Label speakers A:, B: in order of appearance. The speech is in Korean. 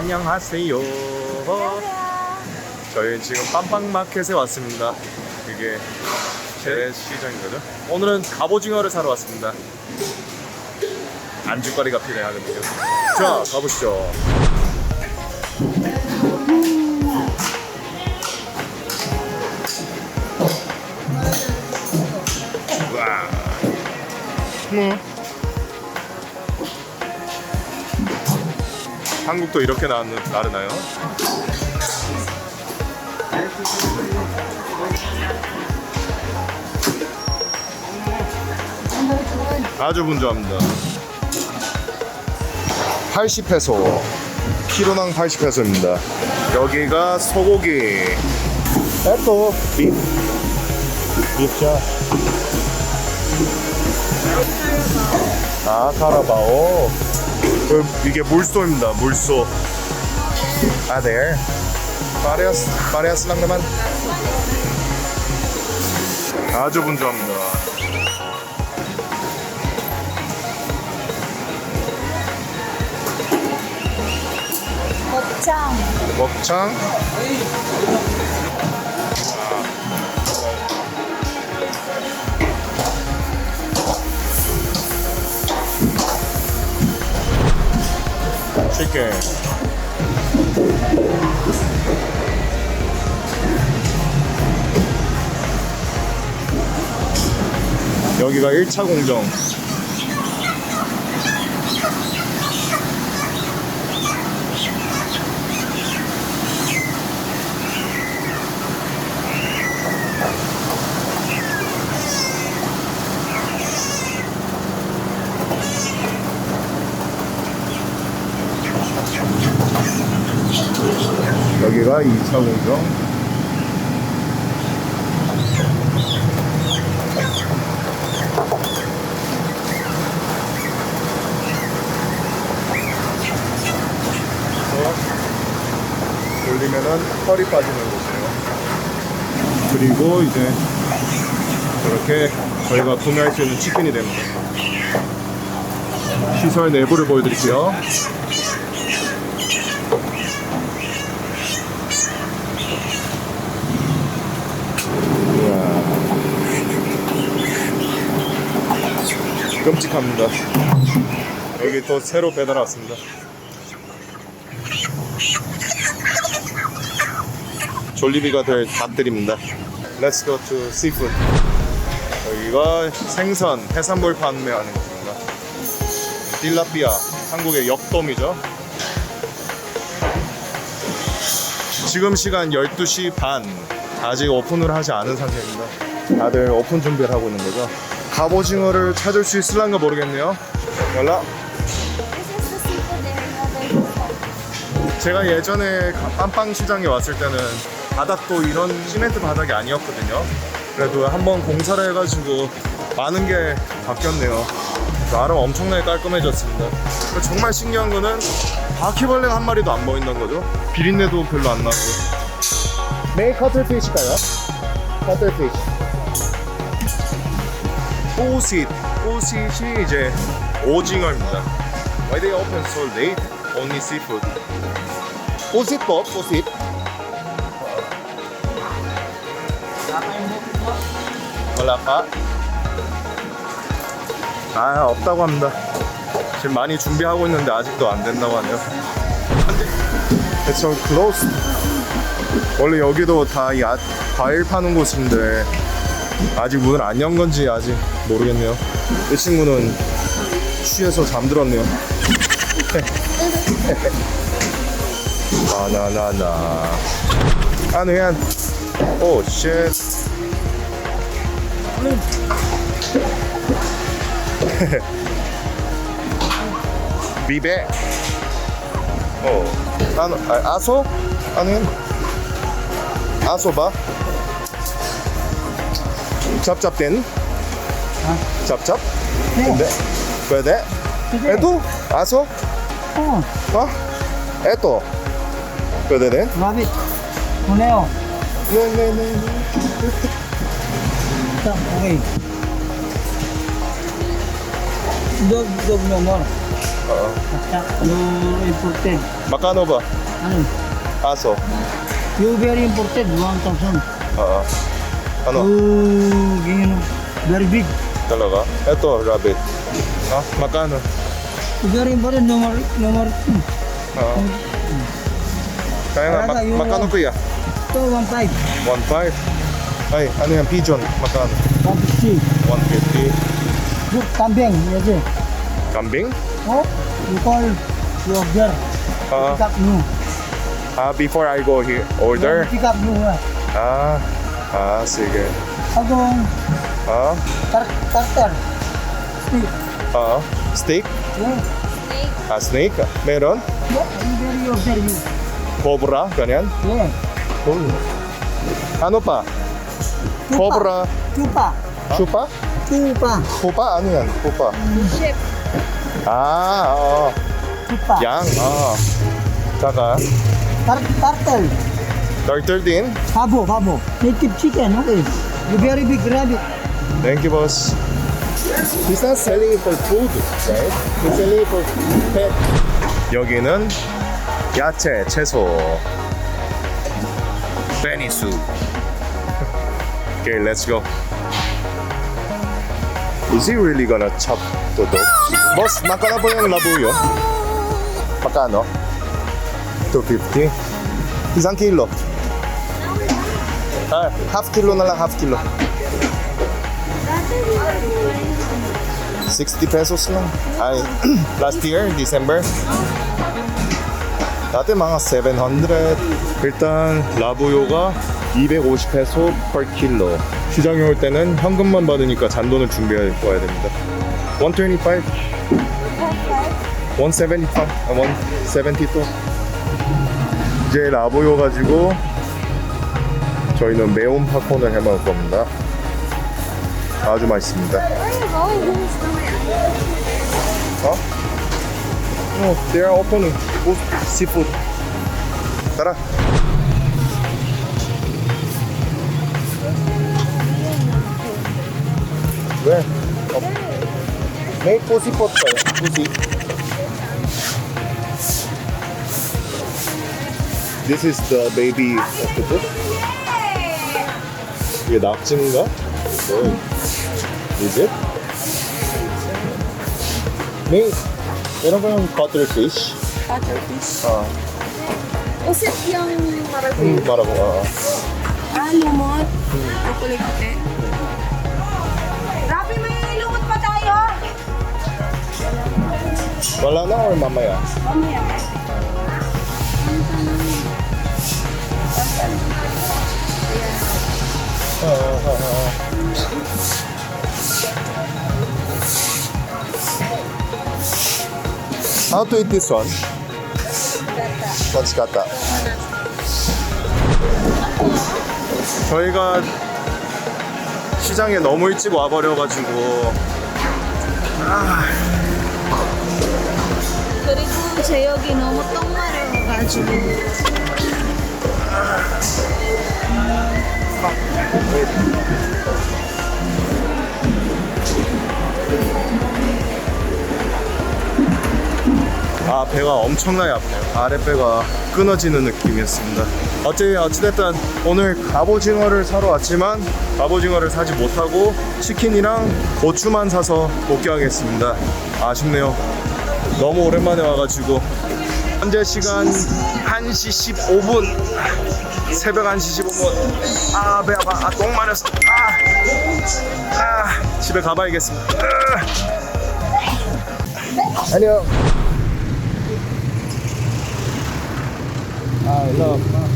A: 안녕하세요. 저희 지금 빰빵마켓에 왔습니다. 이게 재래시장인 거죠? 오늘은 갑오징어를 사러 왔습니다. 안주거리가 필요하거든요. 자, 가보시죠. 한국도 이렇게 나는, 나르나요? 아주 분주합니다. 80페소. 키로당 80페소입니다. 여기가 소고기. 또 립. 립자. 아, 카라바오. 그, 이게 물소입니다. 물소. 아, there. Parehas, parehas lang naman. 아주 분주합니다.
B: 곱창
A: 먹창. 치킨. 여기가 1차 공정. 여기가 2차 공정. 올리면은 털이 빠지는 곳이에요. 그리고 이제 저렇게 저희가 구매할 수 있는 치킨이 됩니다. 시설 내부를 보여드릴게요. 끔찍합니다. 여기 또 새로 배달 왔습니다. 졸리비가 될 닭들입니다. Let's go to seafood. 여기가 생선, 해산물 판매하는 곳입니다. 딜라피아, 한국의 역돔이죠. 지금 시간 12시 반. 아직 오픈을 하지 않은 상태입니다. 다들 오픈 준비를 하고 있는 거죠. 갑오징어를 찾을 수 있을란가 모르겠네요. 연락. 제가 예전에 깜빵 시장에 왔을 때는 바닥도 이런 시멘트 바닥이 아니었거든요. 그래도 한번 공사를 해가지고 많은 게 바뀌었네요. 나름 엄청나게 깔끔해졌습니다. 정말 신기한 거는 바퀴벌레가 한 마리도 안 보인다는 거죠. 비린내도 별로 안 나고. 메이 커틀피시가요? 커틀피시. 꼬sit. 꼬sit이 이제 오징어입니다. Why they open so late? Only seafood. po, 꼬sit. Wala pa? 아, 없다고 합니다. 지금 많이 준비하고 있는데 아직도 안 된다고 하네요. It's all closed. 원래 여기도 다 야, 과일 파는 곳인데 아직 문을 안 연 건지 아직 모르겠네요. 이 친구는 취해서 잠들었네요. 바나나나. Oh. Bibe. Oh. Ano? Ay, aso? Ano yan? Aso ba? Chop-chop din? Ha? Chop-chop? Hindi. Pwede? Pwede. Eto? Aso?
C: Oo.
A: Ha? Eto? Pwede din? Rabbit. Muneo. No,
C: no, no, no. okay. Dog, dog no more.
A: Oo.
C: Basta, no imported.
A: Makano ba?
C: Ano?
A: Aso?
C: You very imported, 1,000.
A: Oo. Ano?
C: Yung, ganyan, very big.
A: Talaga? Ito, rabbit. Ah, makano?
C: Yung very imported, number, number, hmm.
A: Oo. Kaya nga, mak-
C: yung-
A: makano kuya?
C: ito, 1,500.
A: 1.5. Ay, ano yan? Pigeon. Makano?
C: 150.
A: 150.
C: Good kambing, yes eh.
A: Kambing?
C: Oh, you call your girl.
A: Ah,
C: Pick up you.
A: ah, before I go here, order.
C: Pick up you. ah.
A: Ah, ah, sige.
C: Agong,
A: Ah,
C: tar tartar. Speak.
A: ah, steak?
C: Yeah.
A: Ah, snake? Meron?
C: Yeah, very you.
A: Cobra? Ganyan?
C: Yeah.
A: Cool. Ano pa? Cobra.
C: Chupa.
A: Chupa?
C: Chupa.
A: Pupa? Ano yan? Pupa.
B: Ship.
A: Ah, oo.
C: Chupa.
A: Yang, ah. Tsaka,
C: Tar tartar.
A: Turtle din.
C: Babo, babo. Native chicken, okay. You very big rabbit.
A: Thank you, boss. He's not selling it for food, right? He's selling it for pet. 여기는 야채, 채소. 베니수. Okay, let's go. Is he really gonna chop the dog? Boss, magkano po yung labuyo? Magkano? 250? Isang kilo. Ah, half kilo na lang, half kilo. 60 pesos lang. Ay, last year, December. dati mga 700. 일단 라보요가 250 페소 per kilo. 시장에 올 때는 현금만 받으니까 잔돈을 준비해 와야 됩니다. 125, 175, 아, 172. 이제 라보요 가지고 저희는 매운 팝콘을 해 먹을 겁니다. 아주 맛있습니다. 어? No, they are opening both seafood. 따라. 왜? 어. 메이 포시 포터요. 포시. This is the baby octopus. 이게 낙지인가? 뭐? Is it? May, meron kayong cuttlefish?
B: Cuttlefish.
A: Ah,
B: Usit yung maragay.
A: hmm, marabo. Ah,
B: Ah, lumot. Kukulit puti. Rapi, may lumot pa tayo.
A: wala na or mamaya?
B: Mamaya.
A: How to eat this one? That's kata. 저희가 시장에 너무 일찍 와버려가지고
B: 그리고 제역이 너무 똥마려워가지고.
A: 아 배가 엄청나게 아프네요. 아랫배가 끊어지는 느낌이었습니다. 어찌, 어찌됐든 오늘 갑오징어를 사러 왔지만 갑오징어를 사지 못하고 치킨이랑 고추만 사서 복귀하겠습니다. 아쉽네요. 너무 오랜만에 와가지고 현재 시간 1시 15분. 새벽 1시 15분. 아 배 아파. 아 똥 마렸어 아, 아 집에 가봐야겠습니다. 아. 안녕. I love my